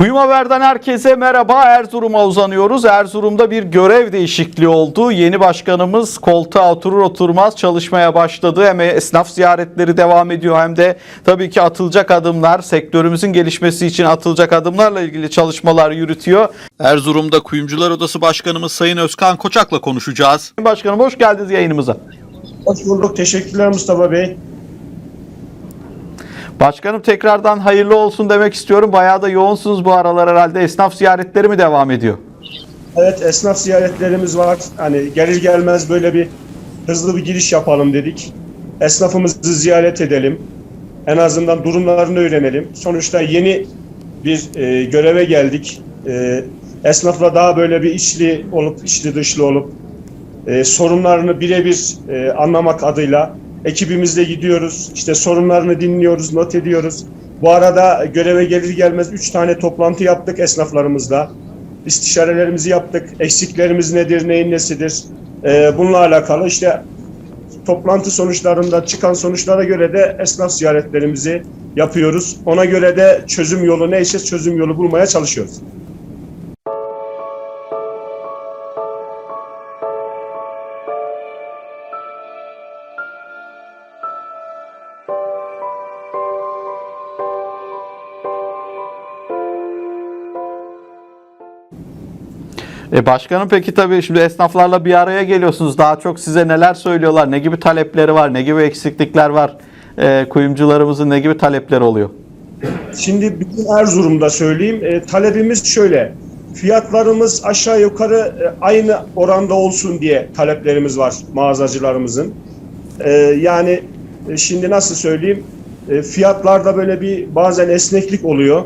Kuyum Haber'den herkese merhaba. Erzurum'a uzanıyoruz. Erzurum'da bir görev değişikliği oldu. Yeni başkanımız koltuğa oturur oturmaz çalışmaya başladı. Hem esnaf ziyaretleri devam ediyor hem de tabii ki atılacak adımlar, sektörümüzün gelişmesi için atılacak adımlarla ilgili çalışmalar yürütüyor. Erzurum'da Kuyumcular Odası Başkanımız Sayın Özkan Koçak'la konuşacağız. Başkanım hoş geldiniz yayınımıza. Hoş bulduk. Teşekkürler Mustafa Bey. Başkanım tekrardan hayırlı olsun demek istiyorum. Bayağı da yoğunsunuz bu aralar herhalde. Esnaf ziyaretleri mi devam ediyor? Evet esnaf ziyaretlerimiz var. Hani gelir gelmez böyle bir hızlı bir giriş yapalım dedik. Esnafımızı ziyaret edelim. En azından durumlarını öğrenelim. Sonuçta yeni bir e, göreve geldik. E, esnafla daha böyle bir içli olup içli dışlı olup e, sorunlarını birebir e, anlamak adıyla ekibimizle gidiyoruz. İşte sorunlarını dinliyoruz, not ediyoruz. Bu arada göreve gelir gelmez 3 tane toplantı yaptık esnaflarımızla. İstişarelerimizi yaptık. Eksiklerimiz nedir, neyin nesidir? E, bununla alakalı işte toplantı sonuçlarında çıkan sonuçlara göre de esnaf ziyaretlerimizi yapıyoruz. Ona göre de çözüm yolu neyse çözüm yolu bulmaya çalışıyoruz. E başkanım peki tabii şimdi esnaflarla bir araya geliyorsunuz. Daha çok size neler söylüyorlar? Ne gibi talepleri var? Ne gibi eksiklikler var? E, kuyumcularımızın ne gibi talepleri oluyor? Şimdi bütün Erzurum'da söyleyeyim. E, talebimiz şöyle. Fiyatlarımız aşağı yukarı e, aynı oranda olsun diye taleplerimiz var mağazacılarımızın. E, yani e, şimdi nasıl söyleyeyim? E, fiyatlarda böyle bir bazen esneklik oluyor.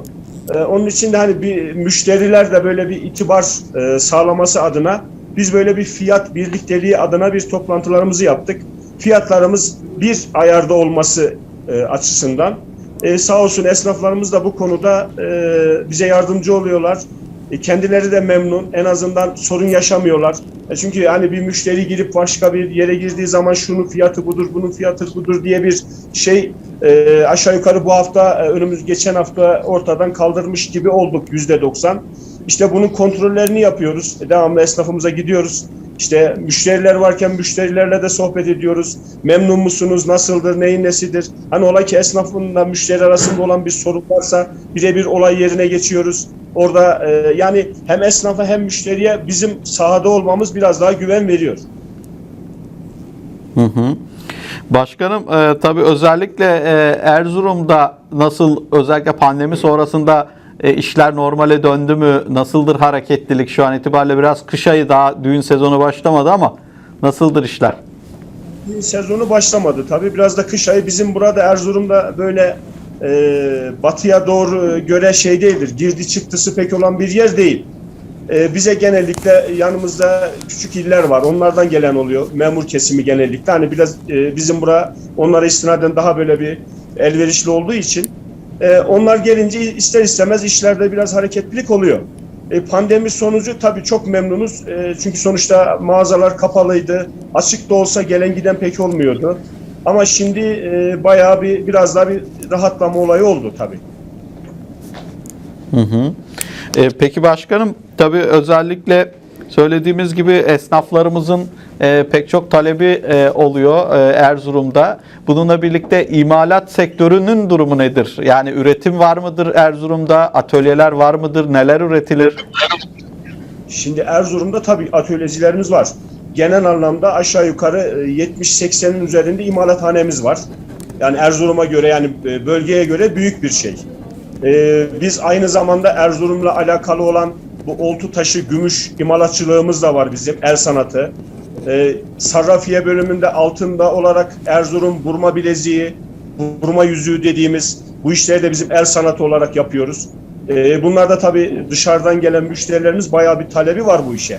E, onun için de hani bir müşteriler de böyle bir itibar e, sağlaması adına biz böyle bir fiyat birlikteliği adına bir toplantılarımızı yaptık. Fiyatlarımız bir ayarda olması e, açısından. E, sağ olsun esnaflarımız da bu konuda e, bize yardımcı oluyorlar. E, kendileri de memnun. En azından sorun yaşamıyorlar. E, çünkü hani bir müşteri girip başka bir yere girdiği zaman şunun fiyatı budur, bunun fiyatı budur diye bir şey e, aşağı yukarı bu hafta önümüz geçen hafta ortadan kaldırmış gibi olduk yüzde doksan. İşte bunun kontrollerini yapıyoruz. Devamlı esnafımıza gidiyoruz. İşte müşteriler varken müşterilerle de sohbet ediyoruz. Memnun musunuz? Nasıldır? Neyin nesidir? Hani ola ki esnafınla müşteri arasında olan bir sorun varsa birebir olay yerine geçiyoruz. Orada e, yani hem esnafa hem müşteriye bizim sahada olmamız biraz daha güven veriyor. Hı hı. Başkanım e, tabii özellikle e, Erzurum'da nasıl özellikle pandemi sonrasında e, işler normale döndü mü? Nasıldır hareketlilik şu an itibariyle biraz kış ayı daha düğün sezonu başlamadı ama nasıldır işler? Sezonu başlamadı tabii. Biraz da kış ayı bizim burada Erzurum'da böyle e, batıya doğru göre şey değildir. Girdi çıktısı pek olan bir yer değil. E, bize genellikle yanımızda küçük iller var. Onlardan gelen oluyor. Memur kesimi genellikle. Hani biraz e, bizim bura onlara istinaden daha böyle bir elverişli olduğu için e, onlar gelince ister istemez işlerde biraz hareketlilik oluyor. E, pandemi sonucu tabii çok memnunuz. E, çünkü sonuçta mağazalar kapalıydı. Açık da olsa gelen giden pek olmuyordu. Ama şimdi e, bayağı bir biraz daha bir rahatlama olayı oldu tabii. Hı hı. E, peki başkanım tabii özellikle söylediğimiz gibi esnaflarımızın e, pek çok talebi e, oluyor e, Erzurum'da. Bununla birlikte imalat sektörünün durumu nedir? Yani üretim var mıdır Erzurum'da? Atölyeler var mıdır? Neler üretilir? Şimdi Erzurum'da tabii atölyecilerimiz var. Genel anlamda aşağı yukarı e, 70-80'in üzerinde imalathanemiz var. Yani Erzurum'a göre yani e, bölgeye göre büyük bir şey. E, Biz aynı zamanda Erzurum'la alakalı olan bu oltu taşı gümüş imalatçılığımız da var bizim el sanatı. E, Sarrafiye bölümünde altında olarak Erzurum burma bileziği, burma yüzüğü dediğimiz bu işleri de bizim el sanatı olarak yapıyoruz. E, bunlar da tabii dışarıdan gelen müşterilerimiz bayağı bir talebi var bu işe.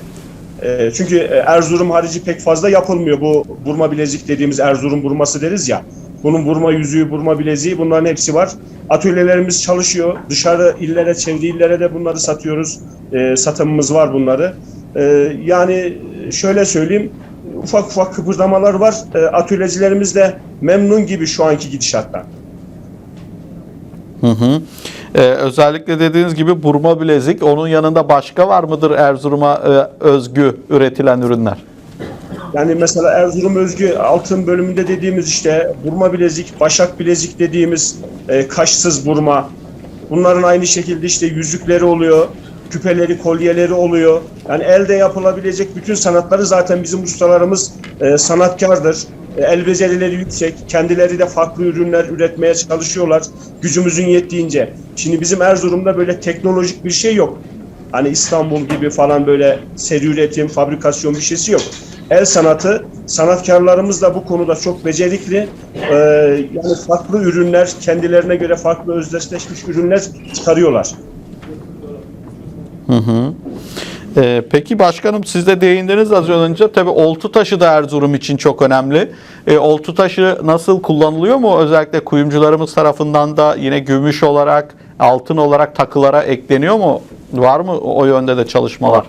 E, çünkü Erzurum harici pek fazla yapılmıyor. Bu burma bilezik dediğimiz Erzurum burması deriz ya. Bunun burma yüzüğü, burma bileziği bunların hepsi var. Atölyelerimiz çalışıyor. Dışarı illere, çevre illere de bunları satıyoruz. E, satımımız var bunları. E, yani şöyle söyleyeyim ufak ufak kıpırdamalar var. E, atölyecilerimiz de memnun gibi şu anki gidişattan. Hı hı. Ee, özellikle dediğiniz gibi burma bilezik. Onun yanında başka var mıdır Erzurum'a e, özgü üretilen ürünler? Yani mesela Erzurum özgü altın bölümünde dediğimiz işte burma bilezik, başak bilezik dediğimiz e, kaşsız burma. Bunların aynı şekilde işte yüzükleri oluyor, küpeleri, kolyeleri oluyor. Yani elde yapılabilecek bütün sanatları zaten bizim ustalarımız e, sanatkardır. E, el becerileri yüksek. Kendileri de farklı ürünler üretmeye çalışıyorlar. Gücümüzün yettiğince. Şimdi bizim Erzurum'da böyle teknolojik bir şey yok. Hani İstanbul gibi falan böyle seri üretim, fabrikasyon bir şeysi yok. El sanatı, sanatkarlarımız da bu konuda çok becerikli. Ee, yani farklı ürünler, kendilerine göre farklı özdeşleşmiş ürünler çıkarıyorlar. Ee, peki başkanım siz de değindiniz az önce. Tabii oltu taşı da Erzurum için çok önemli. Ee, oltu taşı nasıl kullanılıyor mu? Özellikle kuyumcularımız tarafından da yine gümüş olarak, altın olarak takılara ekleniyor mu? Var mı o yönde de çalışmalar?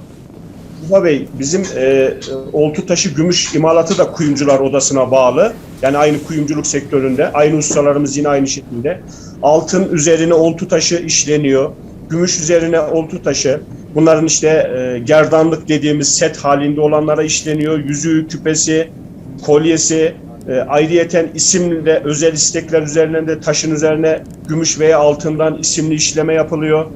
Mustafa Bey, bizim e, oltu taşı gümüş imalatı da kuyumcular odasına bağlı. Yani aynı kuyumculuk sektöründe. Aynı ustalarımız yine aynı şekilde. Altın üzerine oltu taşı işleniyor. Gümüş üzerine oltu taşı. Bunların işte e, gerdanlık dediğimiz set halinde olanlara işleniyor. Yüzüğü, küpesi, kolyesi, e, ayrıyeten isimle özel istekler üzerine de taşın üzerine gümüş veya altından isimli işleme yapılıyor.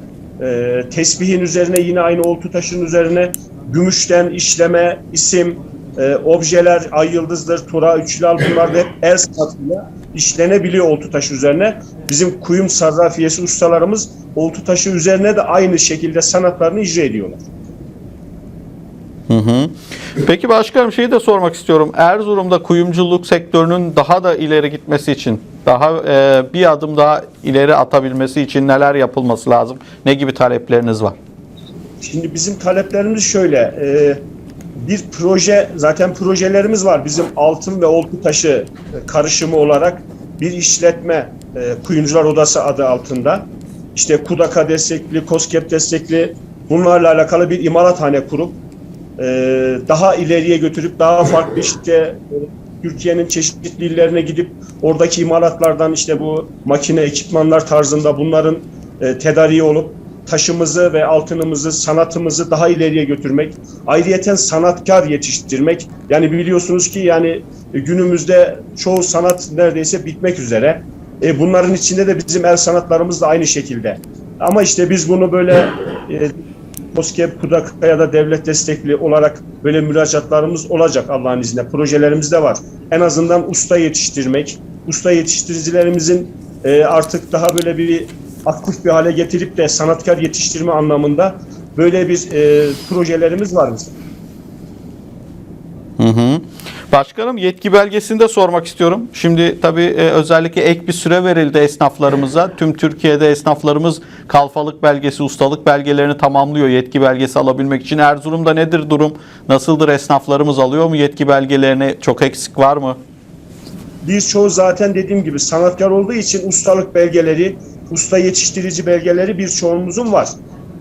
E, tesbihin üzerine yine aynı oltu taşın üzerine gümüşten işleme, isim, e, objeler, ay yıldızdır, tura, üçlal bunlar da hep el sanatıyla işlenebiliyor oltu taşı üzerine. Bizim kuyum sarrafiyesi ustalarımız oltu taşı üzerine de aynı şekilde sanatlarını icra ediyorlar. Hı hı. Peki başkanım şeyi de sormak istiyorum. Erzurum'da kuyumculuk sektörünün daha da ileri gitmesi için, daha e, bir adım daha ileri atabilmesi için neler yapılması lazım? Ne gibi talepleriniz var? Şimdi bizim taleplerimiz şöyle. e, bir proje, zaten projelerimiz var. Bizim altın ve oltu taşı e, karışımı olarak bir işletme e, Kuyumcular Odası adı altında. İşte KUDAKA destekli, KOSGEB destekli bunlarla alakalı bir imalathane kurup e, daha ileriye götürüp daha farklı işte e, Türkiye'nin çeşitli illerine gidip oradaki imalatlardan işte bu makine ekipmanlar tarzında bunların e, tedariği olup taşımızı ve altınımızı, sanatımızı daha ileriye götürmek, ayrıyeten sanatkar yetiştirmek. Yani biliyorsunuz ki yani günümüzde çoğu sanat neredeyse bitmek üzere. E, bunların içinde de bizim el sanatlarımız da aynı şekilde. Ama işte biz bunu böyle e, KOSGEB, KUDAK ya da devlet destekli olarak böyle müracaatlarımız olacak Allah'ın izniyle. Projelerimiz de var. En azından usta yetiştirmek, usta yetiştiricilerimizin e, artık daha böyle bir aktif bir hale getirip de sanatkar yetiştirme anlamında böyle bir e, projelerimiz var bizim. Hı hı. Başkanım yetki belgesini de sormak istiyorum. Şimdi tabii e, özellikle ek bir süre verildi esnaflarımıza. Tüm Türkiye'de esnaflarımız kalfalık belgesi, ustalık belgelerini tamamlıyor yetki belgesi alabilmek için. Erzurum'da nedir durum? Nasıldır esnaflarımız alıyor mu yetki belgelerini? Çok eksik var mı? Birçoğu zaten dediğim gibi sanatkar olduğu için ustalık belgeleri, usta yetiştirici belgeleri birçoğumuzun var.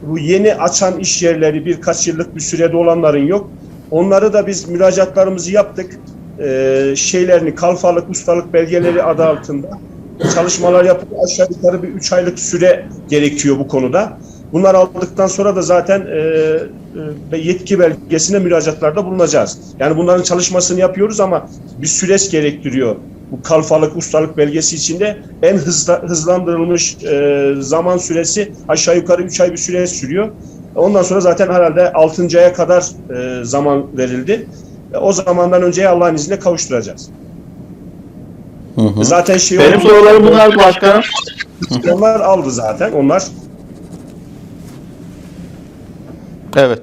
Bu yeni açan iş yerleri birkaç yıllık bir sürede olanların yok. Onları da biz müracaatlarımızı yaptık. Ee, şeylerini, kalfalık, ustalık belgeleri adı altında çalışmalar yapıp aşağı yukarı bir 3 aylık süre gerekiyor bu konuda. Bunlar aldıktan sonra da zaten e, e, yetki belgesine müracaatlarda bulunacağız. Yani bunların çalışmasını yapıyoruz ama bir süreç gerektiriyor. Bu kalfalık, ustalık belgesi içinde en hızla, hızlandırılmış e, zaman süresi aşağı yukarı 3 ay bir süre sürüyor. Ondan sonra zaten herhalde 6. aya kadar e, zaman verildi. E, o zamandan önceye Allah'ın izniyle kavuşturacağız. Hı hı. Zaten şey Benim sorularım bunlar başkanım. Onlar aldı zaten. Onlar Evet.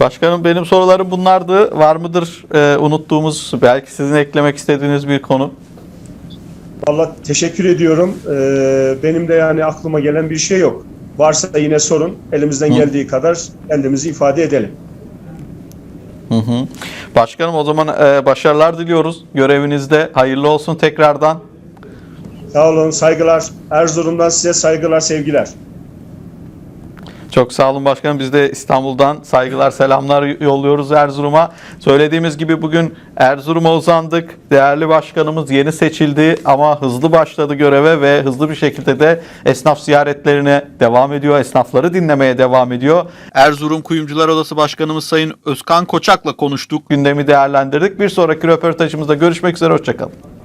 Başkanım benim sorularım bunlardı. Var mıdır e, unuttuğumuz, belki sizin eklemek istediğiniz bir konu? Allah teşekkür ediyorum. Ee, benim de yani aklıma gelen bir şey yok. Varsa da yine sorun. Elimizden Hı. geldiği kadar kendimizi ifade edelim. Hı hı. Başkanım o zaman e, başarılar diliyoruz görevinizde. Hayırlı olsun tekrardan. Sağ olun, saygılar. Erzurum'dan size saygılar, sevgiler. Çok sağ olun başkanım. Biz de İstanbul'dan saygılar, selamlar yolluyoruz Erzurum'a. Söylediğimiz gibi bugün Erzurum'a uzandık. Değerli başkanımız yeni seçildi ama hızlı başladı göreve ve hızlı bir şekilde de esnaf ziyaretlerine devam ediyor. Esnafları dinlemeye devam ediyor. Erzurum Kuyumcular Odası Başkanımız Sayın Özkan Koçak'la konuştuk. Gündemi değerlendirdik. Bir sonraki röportajımızda görüşmek üzere. Hoşçakalın.